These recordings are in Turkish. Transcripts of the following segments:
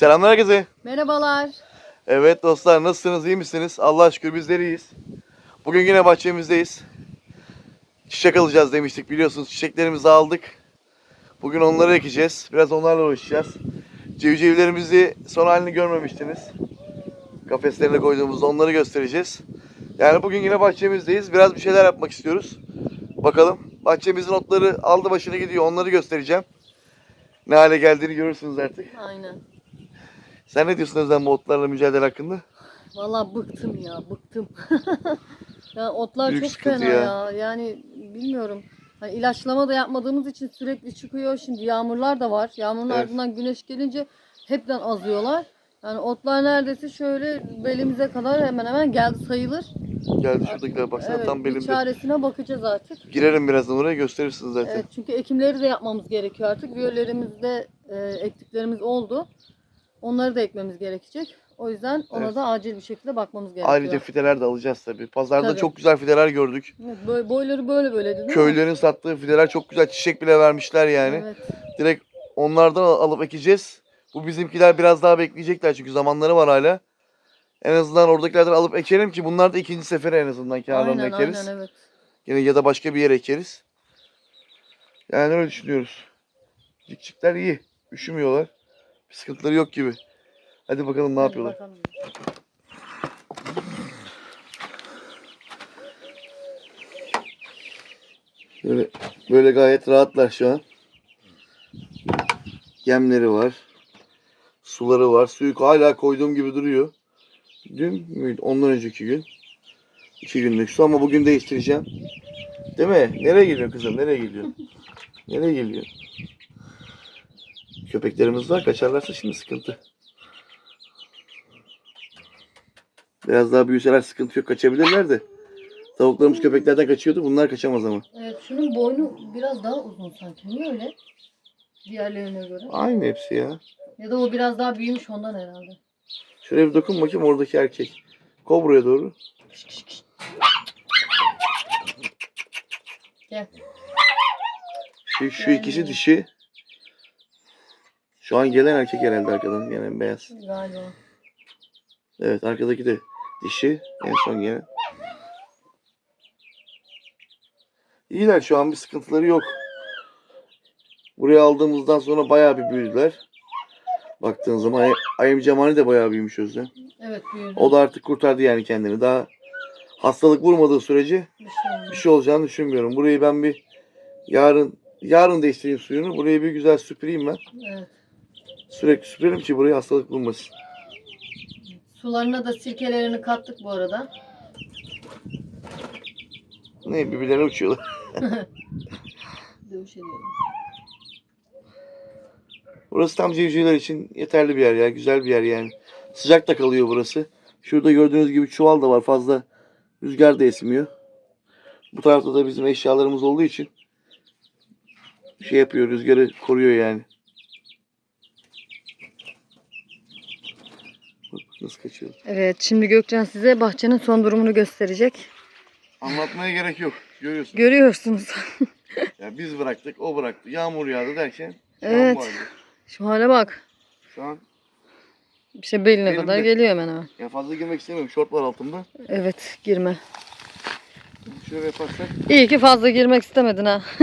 Selamlar herkese. Merhabalar. Evet dostlar nasılsınız iyi misiniz? Allah'a şükür bizler iyiyiz. Bugün yine bahçemizdeyiz. Çiçek alacağız demiştik biliyorsunuz. Çiçeklerimizi aldık. Bugün onları ekeceğiz. Biraz onlarla uğraşacağız. Civcivlerimizi son halini görmemiştiniz. Kafeslerine koyduğumuzda onları göstereceğiz. Yani bugün yine bahçemizdeyiz. Biraz bir şeyler yapmak istiyoruz. Bakalım. Bahçemizin otları aldı başını gidiyor. Onları göstereceğim. Ne hale geldiğini görürsünüz artık. Aynen. Sen ne diyorsun Özlem bu otlarla mücadele hakkında? Vallahi bıktım ya, bıktım. ya otlar Büyük çok fena ya. ya. Yani bilmiyorum. Hani ilaçlama da yapmadığımız için sürekli çıkıyor. Şimdi yağmurlar da var. Yağmurun Evet. ardından güneş gelince hepten azıyorlar. Yani otlar neredeyse şöyle belimize kadar hemen hemen geldi sayılır. Geldi şuradakiler baksana evet, tam belimde. çaresine bakacağız artık. Girerim birazdan oraya gösterirsiniz zaten. Evet, çünkü ekimleri de yapmamız gerekiyor artık. Viyollerimizde e, ektiklerimiz oldu. Onları da ekmemiz gerekecek. O yüzden ona Evet. da acil bir şekilde bakmamız gerekiyor. Ayrıca fideler de alacağız tabii. Pazarda Tabii. çok güzel fideler gördük. Evet, boy- boyları böyle böyle değil mi? Köylülerin sattığı fideler çok güzel çiçek bile vermişler yani. Evet. Direkt onlardan al- alıp ekeceğiz. Bu bizimkiler biraz daha bekleyecekler çünkü zamanları var hala. En azından oradakilerden alıp ekelim ki bunlar da ikinci sefere en azından kenarlarını Aynen ekeriz. aynen evet. Yine ya da başka bir yere ekeriz. Yani öyle düşünüyoruz. Cikcikler iyi. Üşümüyorlar. Bir sıkıntıları yok gibi. Hadi bakalım ne yapıyorlar. bakalım. Böyle, böyle gayet rahatlar şu an. Yemleri var. Suları var. Suyu hala koyduğum gibi duruyor. Dün müydü? Ondan önceki gün. İki günlük su ama bugün değiştireceğim. Değil mi? Nereye geliyor kızım? Nereye geliyor? Nereye geliyor? Köpeklerimiz var. Kaçarlarsa şimdi sıkıntı. Biraz daha büyüseler sıkıntı yok. Kaçabilirler de. Tavuklarımız köpeklerden kaçıyordu. Bunlar kaçamaz ama. Evet şunun boynu biraz daha uzun sanki. Niye öyle? Diğerlerine göre. Aynı hepsi ya. Ya da o biraz daha büyümüş ondan herhalde. Şuraya bir dokun bakayım oradaki erkek. Kov buraya doğru. Gel. Şu, şu ikisi dişi. Şu an gelen erkek herhalde arkadan gelen beyaz. Galiba. Evet arkadaki de dişi. En son gelen. İyiler şu an bir sıkıntıları yok. Buraya aldığımızdan sonra bayağı bir büyüdüler. Baktığın zaman Ay- Ayım Cemali de bayağı büyümüş Özlem. Evet büyüdü. O da artık kurtardı yani kendini. Daha hastalık vurmadığı sürece Bir şey bir şey olacağını düşünmüyorum. Burayı ben bir yarın yarın değiştireyim suyunu. Burayı bir güzel süpüreyim ben. Evet. Sürekli süpürelim ki buraya hastalık bulmasın. Sularına da sirkelerini kattık bu arada. Ne birbirlerine uçuyorlar. Dövüş ediyorum. Burası tam civcivler için yeterli bir yer ya. Güzel bir yer yani. Sıcak da kalıyor burası. Şurada gördüğünüz gibi çuval da var. Fazla rüzgar da esmiyor. Bu tarafta da bizim eşyalarımız olduğu için şey yapıyor. Rüzgarı koruyor yani. Bak bak nasıl kaçıyor. Evet şimdi Gökçen size bahçenin son durumunu gösterecek. Anlatmaya gerek yok. Görüyorsun. Görüyorsunuz. Ya biz bıraktık, o bıraktı. Yağmur yağdı derken şu Evet. Şu hale bak. Şu an İşte beline Benim kadar de. geliyor hemen hemen. ya fazla girmek istemiyorum. Şort var altımda. Evet girme. Şöyle yaparsak, İyi ki fazla girmek istemedin ha.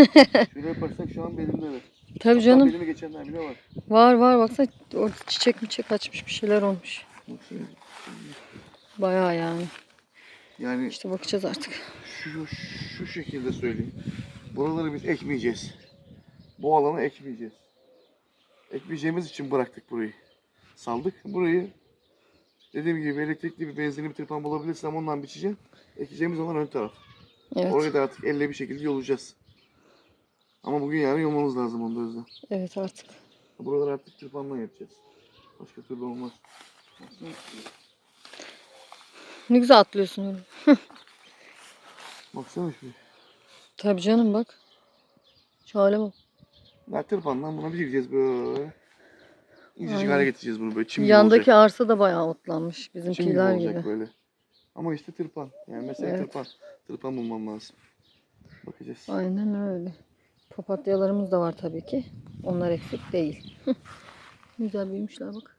şöyle yaparsak şu an belimde evet. Tabii Hatta canım. Belimi geçenler bile var. Var var baksana orada çiçek mi çiçek açmış bir şeyler olmuş. Bak şimdi. Bayağı yani. Yani İşte bakacağız artık. şu, şu şekilde söyleyeyim. Buraları biz ekmeyeceğiz. Bu alanı ekmeyeceğiz. Ekmeyeceğimiz için bıraktık burayı. Saldık. Burayı dediğim gibi elektrikli bir benzinli bir tırpan bulabilirsem ondan biçeceğim. Ekeceğimiz alan ön taraf. Evet. Orayı da artık elle bir şekilde yolacağız. Ama bugün yarın yolmamız lazım onda o yüzden. Evet artık. Buraları artık tırpanla yapacağız. Başka türlü olmaz. Ne güzel atlıyorsun öyle. Baksana şu. Tabii canım bak. Şu hale bak. Ya tırpandan buna bir gireceğiz böyle. İncecik Aynen. hale getireceğiz bunu böyle çim gibi Yandaki olacak. arsa da bayağı otlanmış. Çim gibi Bizimkiler olacak gibi. böyle. Ama işte tırpan. Yani mesela Evet. tırpan. Tırpan bulmam lazım. Bakacağız. Aynen öyle. Papatyalarımız da var tabii ki. Onlar eksik değil. Güzel büyümüşler bak.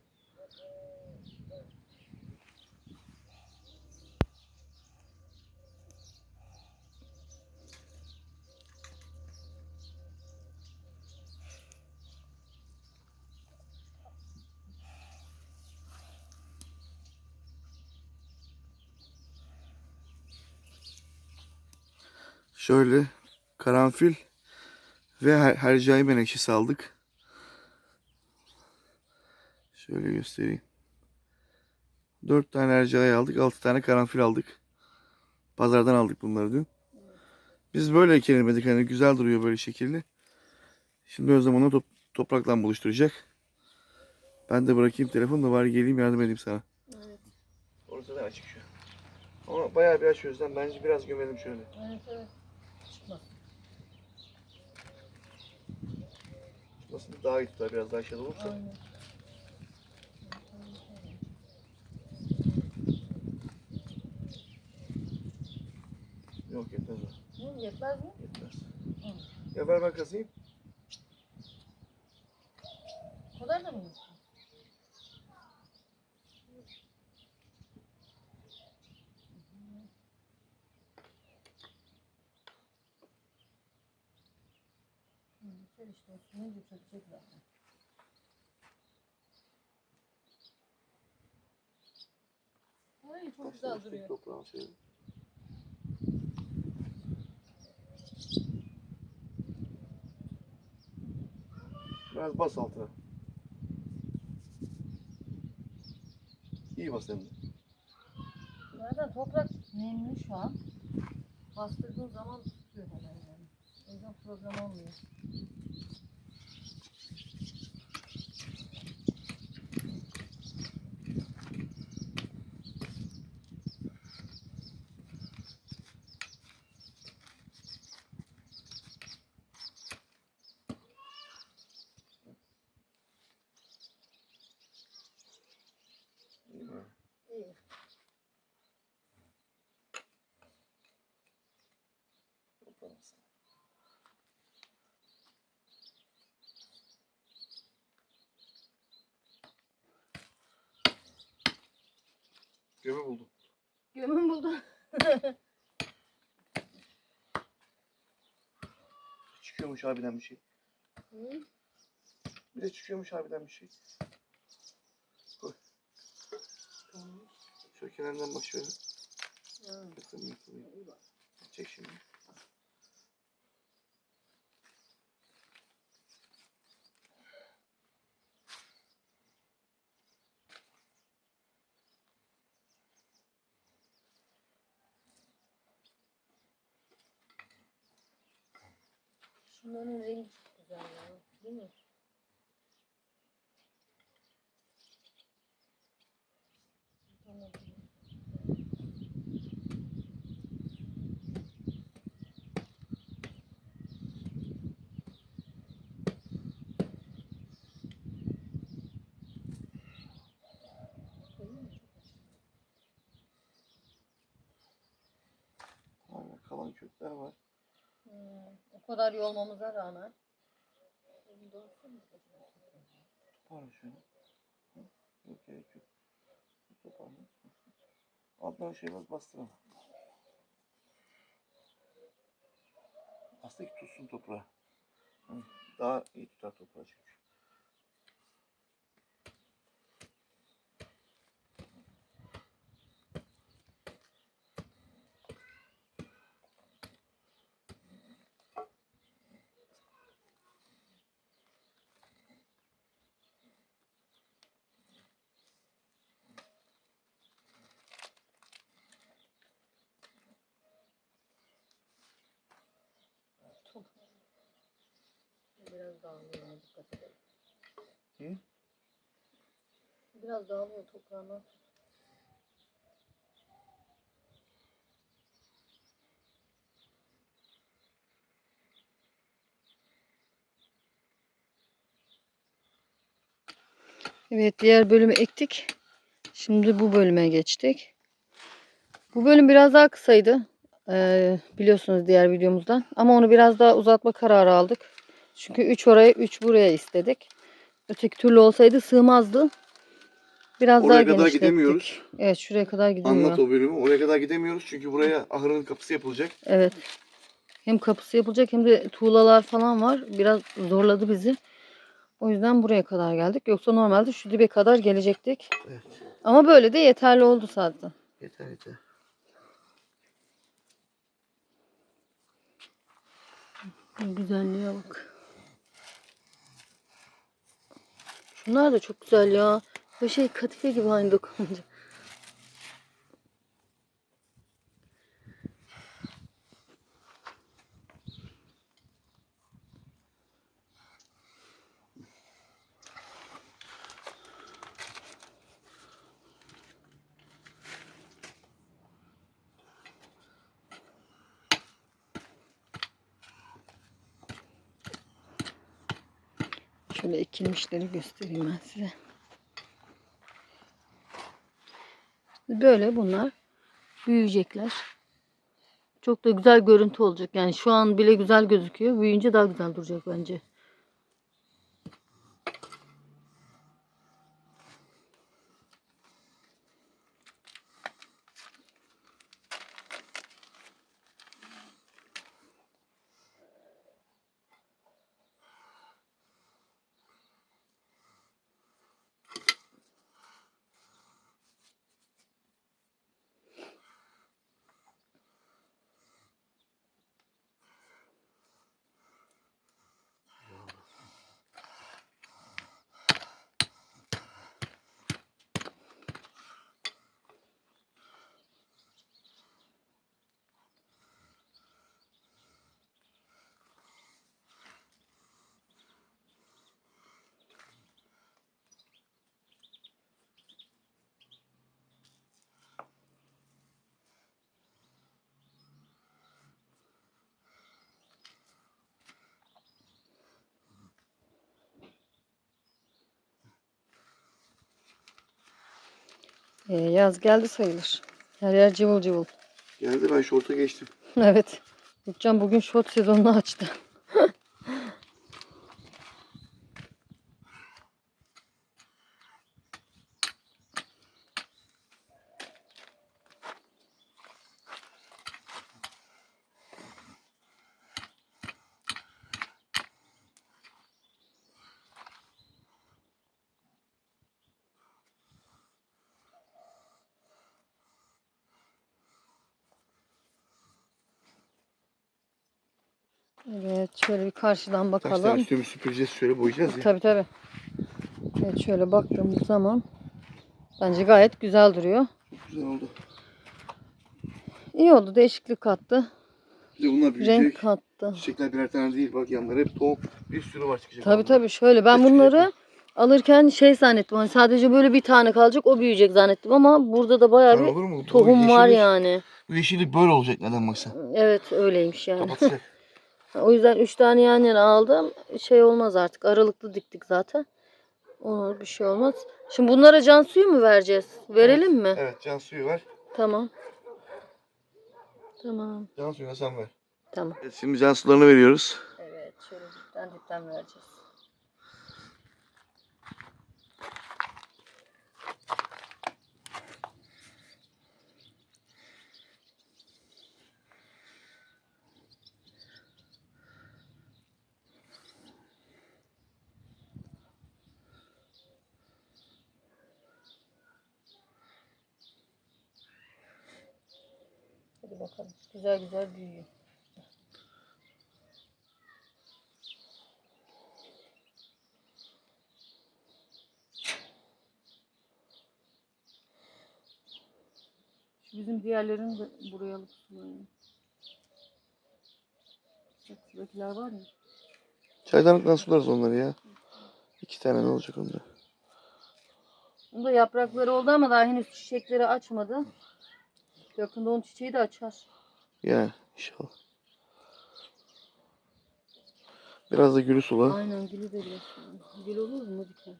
Şöyle karanfil ve her, hercai menekşesi aldık. Şöyle göstereyim. 4 tane hercai aldık, 6 tane karanfil aldık. Pazardan aldık bunları dün. Biz böyle ekelim Hani güzel duruyor böyle şekilli. Şimdi Özlem onu top, toprakla buluşturacak. Ben de bırakayım telefonu da bari geleyim yardım edeyim sana. Evet. Orası da açık şu. Ama bayağı bir aç Özlem. Bence biraz gömelim şöyle. Evet evet. Çıkmaz. Nasıl daha iyi tutar biraz daha aşağıda olursa. Aynen. Yok yetmez o. Hı, Yetmez mi? Yetmez. Hı. Ya ver ben kazıyım. O kadar da mı? Üstüne yükselecek zaten. Ay çok güzel duruyor. Toprağın şöyle. Biraz bas altına. İyi bas hem de. Zaten toprak nemli şu an. Bastırdığın zaman tutuyor hemen yani. O yüzden problem olmuyor. İyi mi? İyi. Gömü buldum. Gömün buldu. Çıkıyormuş harbiden bir şey. Hı? Bir de çıkıyormuş harbiden bir şey. Tamam. Şöyle kenarından şöyle. Hı. Çek şimdi. Şunların rengi çok güzel ya. Değil mi? Tamam. Kalan kökler var. Kadar rağmen. Bunu da alsana. Toparla şöyle. Hı, Yok gerek yok. Toparla. Alttan şey bas bastır ama. Aslında ki tutsun toprağı. Daha iyi tutar toprağı çünkü. Dağılıyor ona dikkat edelim. Hı? Biraz dağılıyor toprağına. Evet diğer bölümü ektik. Şimdi bu bölüme geçtik. Bu bölüm biraz daha kısaydı. Ee, biliyorsunuz diğer videomuzdan. Ama onu biraz daha uzatma kararı aldık. Çünkü 3 oraya 3 buraya istedik. Öteki türlü olsaydı sığmazdı. Biraz Oraya daha kadar genişlettik. gidemiyoruz. Evet şuraya kadar gidemiyor. Anlat o bölümü. Oraya kadar gidemiyoruz çünkü buraya ahırın kapısı yapılacak. Evet. Hem kapısı yapılacak hem de tuğlalar falan var. Biraz zorladı bizi. O yüzden buraya kadar geldik. Yoksa normalde şu dibe kadar gelecektik. Evet. Ama böyle de yeterli oldu zaten. Yeter yeter. Güzelliğe bak. Şunlar da çok güzel ya. Böyle şey kadife gibi aynı dokununca. Şöyle ekilmişleri göstereyim ben size. Böyle bunlar büyüyecekler. Çok da güzel görüntü olacak. Yani şu an bile güzel gözüküyor. Büyüyünce daha güzel duracak bence. Ee, yaz geldi sayılır. Her yer cıvıl cıvıl. Geldi ben şorta geçtim. Evet. Gülcan bugün short sezonunu açtı. Evet şöyle bir karşıdan bakalım. üstünü süpüreceğiz şöyle boyayacağız ya. Tabii tabii. Evet şöyle baktığımız zaman bence gayet güzel duruyor. Güzel oldu. İyi oldu. Değişiklik kattı. Bir de bunlar büyüyecek. Renk kattı. Çiçekler birer tane değil bak yanları hep tohum. Bir sürü var çıkacak. Tabii ondan. tabii şöyle ben bunları alırken şey zannettim. Hani sadece böyle bir tane kalacak o büyüyecek zannettim ama burada da bayağı Lan bir? Bu tohum var yani. Bu yeşillik böyle olacak neden baksan. Evet öyleymiş yani. Kapatacak. O yüzden 3 tane yan yana aldım. Şey olmaz artık. Aralıklı diktik zaten. Ona bir şey olmaz. Şimdi bunlara can suyu mu vereceğiz? Verelim mi? evet can suyu var. Tamam. Tamam. Can suyunu sen ver. Tamam. Evet, şimdi can sularını veriyoruz. Evet şöyle dipten dipten vereceğiz. Hadi bakalım. Güzel güzel büyüyor. Şu bizim diğerlerini de buraya alıp sulayalım. Şuradakiler var mı? Çaydanlıktan sularız onları ya. İki tane ne olacak onda? Bunda yaprakları oldu ama daha henüz çiçekleri açmadı. Yakında onun çiçeği de açar. Ya inşallah. Biraz da gülü sula. Aynen gülü biraz. Gül olur mu diken?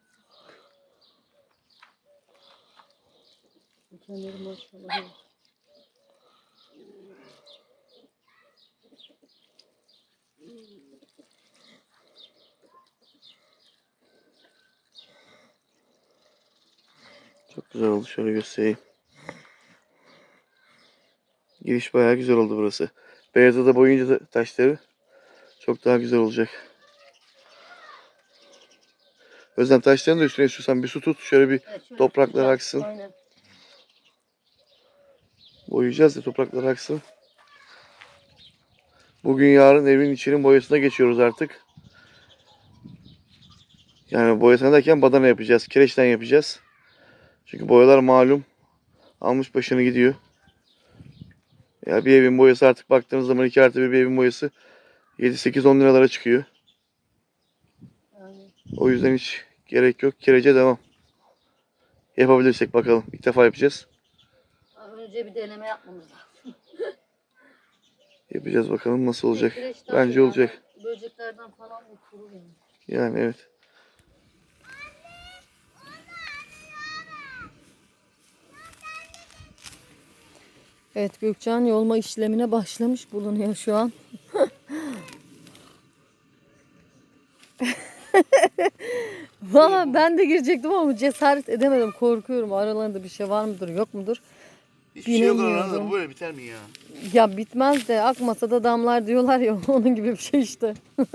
Dikenleri maşallah. Çok güzel oldu. Şöyle göstereyim. Giriş bayağı güzel oldu burası. Beyaza da boyunca da taşları çok daha güzel olacak. Özlem taşların da üstüne istiyorsan bir su tut. Şöyle bir Evet, şöyle Topraklar aksın. Aynen. boyayacağız ya topraklar aksın. Bugün yarın evin içinin boyasına geçiyoruz artık. Yani boyasına derken badana yapacağız. Kireçten yapacağız. Çünkü boyalar malum almış başını gidiyor. Ya bir evin boyası artık baktığınız zaman 2 artı bir, bir evin boyası 7-8-10 liralara çıkıyor. O yüzden hiç gerek yok. Kirece devam. Yapabilirsek bakalım. İlk defa yapacağız. Önce bir deneme yapmamız lazım. Yapacağız bakalım nasıl olacak. Kireçten Bence falan, olacak. Böceklerden falan kurur yani. Yani evet. Evet Gökçen yolma işlemine başlamış bulunuyor şu an. Valla ben de girecektim ama cesaret edemedim. Korkuyorum. Aralarında bir şey var mıdır yok mudur? Hiçbir şey yok. Bu böyle biter mi ya? Ya bitmez de akmasa da damlar diyorlar ya onun gibi bir şey işte.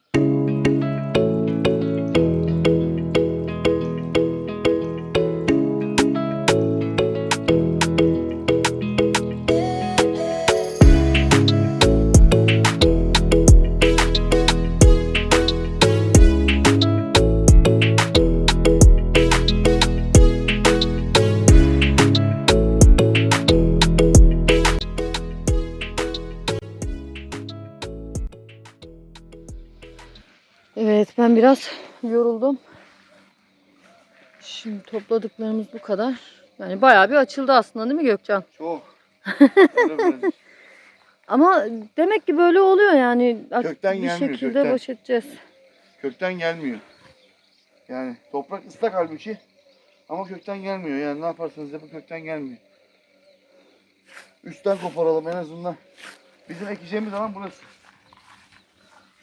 topladıklarımız bu kadar. Yani bayağı bir açıldı aslında değil mi Gökcan? Çok. Ama demek ki böyle oluyor yani. Kökten bir gelmiyor, şekilde kökten. baş edeceğiz. kökten gelmiyor. Yani toprak ıslak halbuki. Ama kökten gelmiyor. Yani ne yaparsanız yapın kökten gelmiyor. Üstten koparalım en azından. Bizim ekeceğimiz alan burası.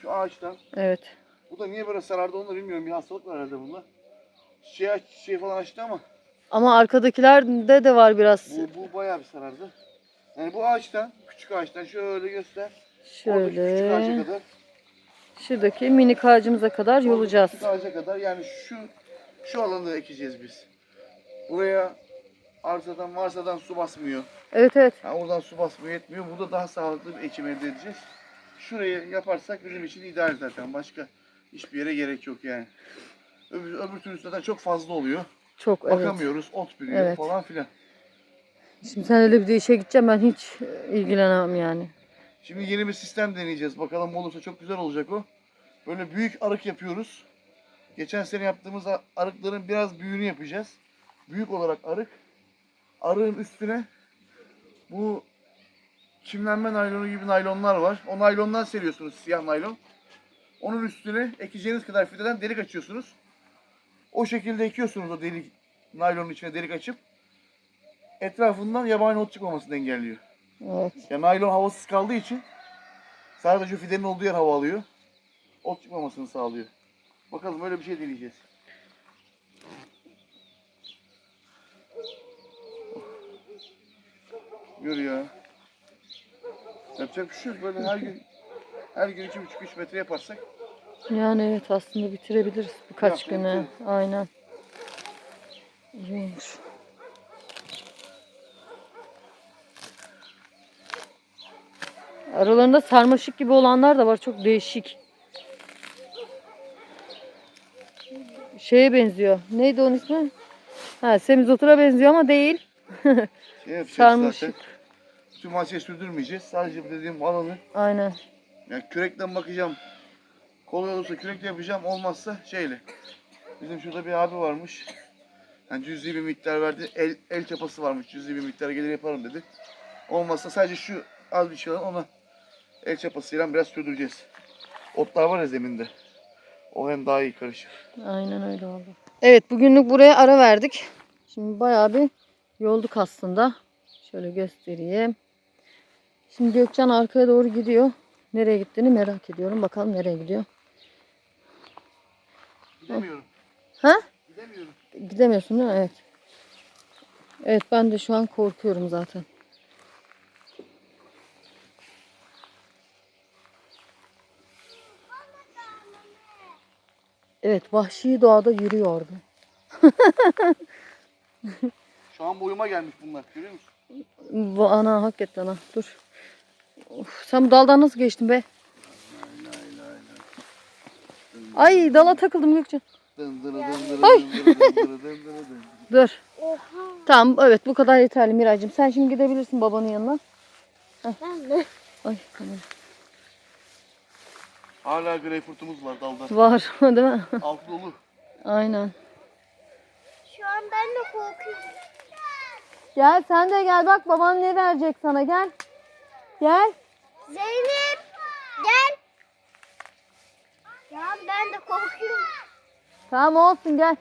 Şu ağaçtan. Evet. Bu da niye böyle sarardı onu da bilmiyorum. Bir hastalık var herhalde bunda. Çiçeği, aç- çiçeği falan açtı ama Ama arkadakilerde de var biraz. bu, bu bayağı bir sarardı. Yani bu ağaçtan, küçük ağaçtan şöyle göster. Oradaki küçük ağaca Şöyle. kadar. Şuradaki minik ağacımıza kadar yolacağız. Küçük ağaca kadar yani şu şu alanda ekeceğiz biz. Buraya arsadan varsadan su basmıyor. Evet evet. Ha, oradan su basmıyor yetmiyor. Burada daha sağlıklı bir ekim elde edeceğiz. Şurayı yaparsak bizim için ideal zaten. Başka hiçbir yere gerek yok yani. Öbür, öbür türlü zaten çok fazla oluyor. Çok evet. Bakamıyoruz, ot bürüyor Evet. falan filan. Şimdi sen öyle bir de işe gideceğim ben hiç ilgilenemem yani. Şimdi yeni bir sistem deneyeceğiz. Bakalım olursa çok güzel olacak o. Böyle büyük arık yapıyoruz. Geçen sene yaptığımız a- arıkların biraz büyüğünü yapacağız. Büyük olarak arık. Arığın üstüne bu çimlenme naylonu gibi naylonlar var. O naylondan seriyorsunuz siyah naylon. Onun üstüne ekeceğiniz kadar fideden delik açıyorsunuz. O şekilde ekiyorsunuz o delik naylonun içine delik açıp etrafından yabani ot çıkmamasını engelliyor. Evet. Ya naylon havasız kaldığı için sadece fidenin olduğu yer hava alıyor. Ot çıkmamasını sağlıyor. Bakalım öyle bir şey deneyeceğiz. Gör ya. Yapacak bir şey yok. Böyle her gün her gün iki buçuk üç metre yaparsak Yani evet aslında bitirebiliriz birkaç Ya, güne. evet. Aynen. İyi olmuş. Aralarında sarmaşık gibi olanlar da var. Çok değişik. Şeye benziyor. Neydi onun ismi? Ha, semizotura benziyor ama değil. şey Sarmaşık. zaten. Tüm maçı sürdürmeyeceğiz. Sadece dediğim alanı Aynen. Yani kürekten bakacağım. Kolay olursa kürekle yapacağım. Olmazsa şeyle. Bizim şurada bir abi varmış. Yani cüzi bir miktar verdi. El, el çapası varmış. Cüzi bir miktar gelir yaparım dedi. Olmazsa sadece şu az bir şey alalım ona El çapasıyla biraz sürdüreceğiz. Otlar var ya zeminde. O hem daha iyi karışır. Aynen öyle oldu. Evet bugünlük buraya ara verdik. Şimdi bayağı bir yolduk aslında. Şöyle göstereyim. Şimdi Gökcan arkaya doğru gidiyor. Nereye gittiğini merak ediyorum. Bakalım nereye gidiyor. Gidemiyorum. Ha? Gidemiyorum. Gidemiyorsun değil mi? Evet. Evet ben de şu an korkuyorum zaten. Evet vahşi doğada yürüyordu. Şu an boyuma gelmiş bunlar. Görüyor musun? Ana hakikaten ha. Dur. Of, sen bu daldan nasıl geçtin be? Ay dala takıldım Gökçe. Ay. Dur. Oha. Tamam evet bu kadar yeterli Miraycığım. Sen şimdi gidebilirsin babanın yanına. Ben de. Ay tamam. Hala greyfurtumuz var dalda. Var değil mi? Altı dolu. Aynen. Şu an ben de korkuyorum. Gel sen de gel bak baban ne verecek sana gel. Gel. Zeynep gel. Ya ben de korkuyorum. Tamam olsun gel.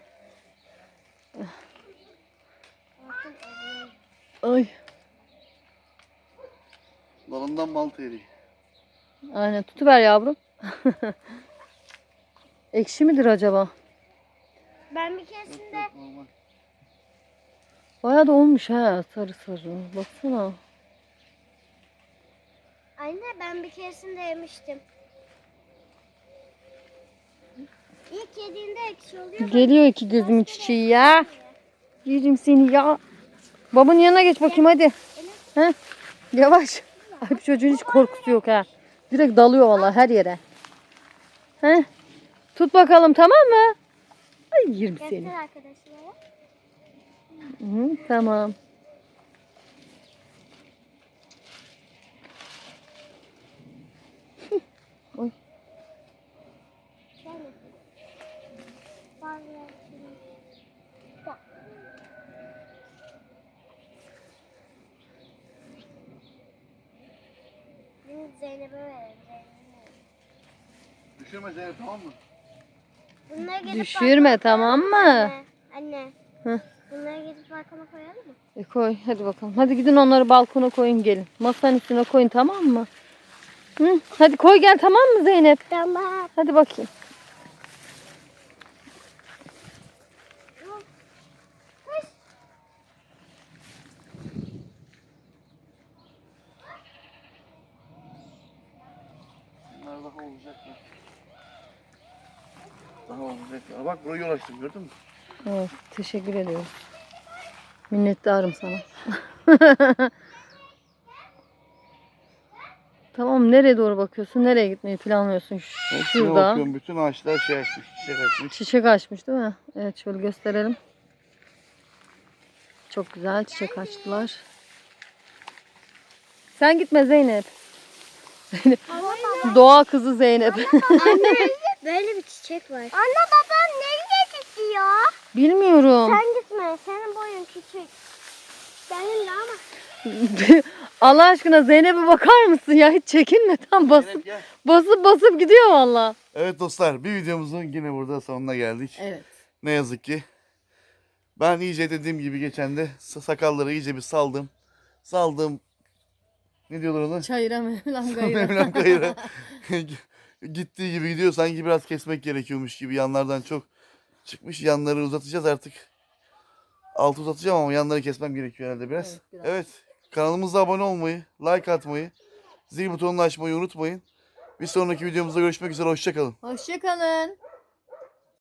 Ay. Dalından mal teri. Aynen tutuver yavrum. Ekşi midir acaba? Ben bir keresinde Normal. Bayağı da olmuş ha sarı sarı. Baksana. anne ben bir keresinde yemiştim. İlk yediğinde ekşi oluyor. Geliyor iki gözümün çiçeği ya. Yerim seni ya. Babanın yanına geç bakayım hadi. He? Yavaş. Ay bu çocuğun hiç korkusu yok ha. Direkt dalıyor vallahi her yere. He? Tut bakalım tamam mı? Ay yerim seni. Göster arkadaşlara. Hı, tamam. Oy. Şöyle. Vallahi. Bak. Bunu Zeynep'e verelim. Düşürme Zeynep tamam mı? Bunları gidip Düşürme tamam mı? Anne. Anne. Hı. Bunları gidip balkona koyalım mı? E koy hadi bakalım. Hadi gidin onları balkona koyun gelin. Masanın üstüne koyun tamam mı? Hı? Hadi koy gel tamam mı Zeynep? Tamam. Hadi bakayım. Bunlar daha olacaklar. Daha olacaklar. Bak burayı yol açtım gördün mü? Evet, teşekkür ediyorum. Minnettarım sana. tamam nereye doğru bakıyorsun? Nereye gitmeyi planlıyorsun? Hepsine Şurada. bakıyorum. Bütün ağaçlar şey açmış. Çiçek açmış. Çiçek açmış değil mi? Evet şöyle gösterelim. Çok güzel çiçek açtılar. Sen gitme Zeynep. Doğa kızı Zeynep. Böyle bir çiçek var. Anne babam nereye gidiyor? Bilmiyorum. Sen gitme. Senin boyun küçük. Benim de ama. Allah aşkına Zeynep'e bakar mısın ya? Hiç çekinmeden basıp gel. basıp basıp gidiyor valla. Evet dostlar bir videomuzun yine burada sonuna geldik. Evet. Ne yazık ki. Ben iyice dediğim gibi geçen de sa- sakalları iyice bir saldım. Saldım. Ne diyorlar ona? Çayıra Mevlam Mevlam kayıra. Gittiği gibi gidiyor. Sanki biraz kesmek gerekiyormuş gibi. Yanlardan çok çıkmış. Yanları uzatacağız artık. Altı uzatacağım ama yanları kesmem gerekiyor herhalde biraz. Evet, biraz. Evet. Kanalımıza abone olmayı, like atmayı, zil butonunu açmayı unutmayın. Bir sonraki videomuzda görüşmek üzere. Hoşçakalın. Hoşçakalın.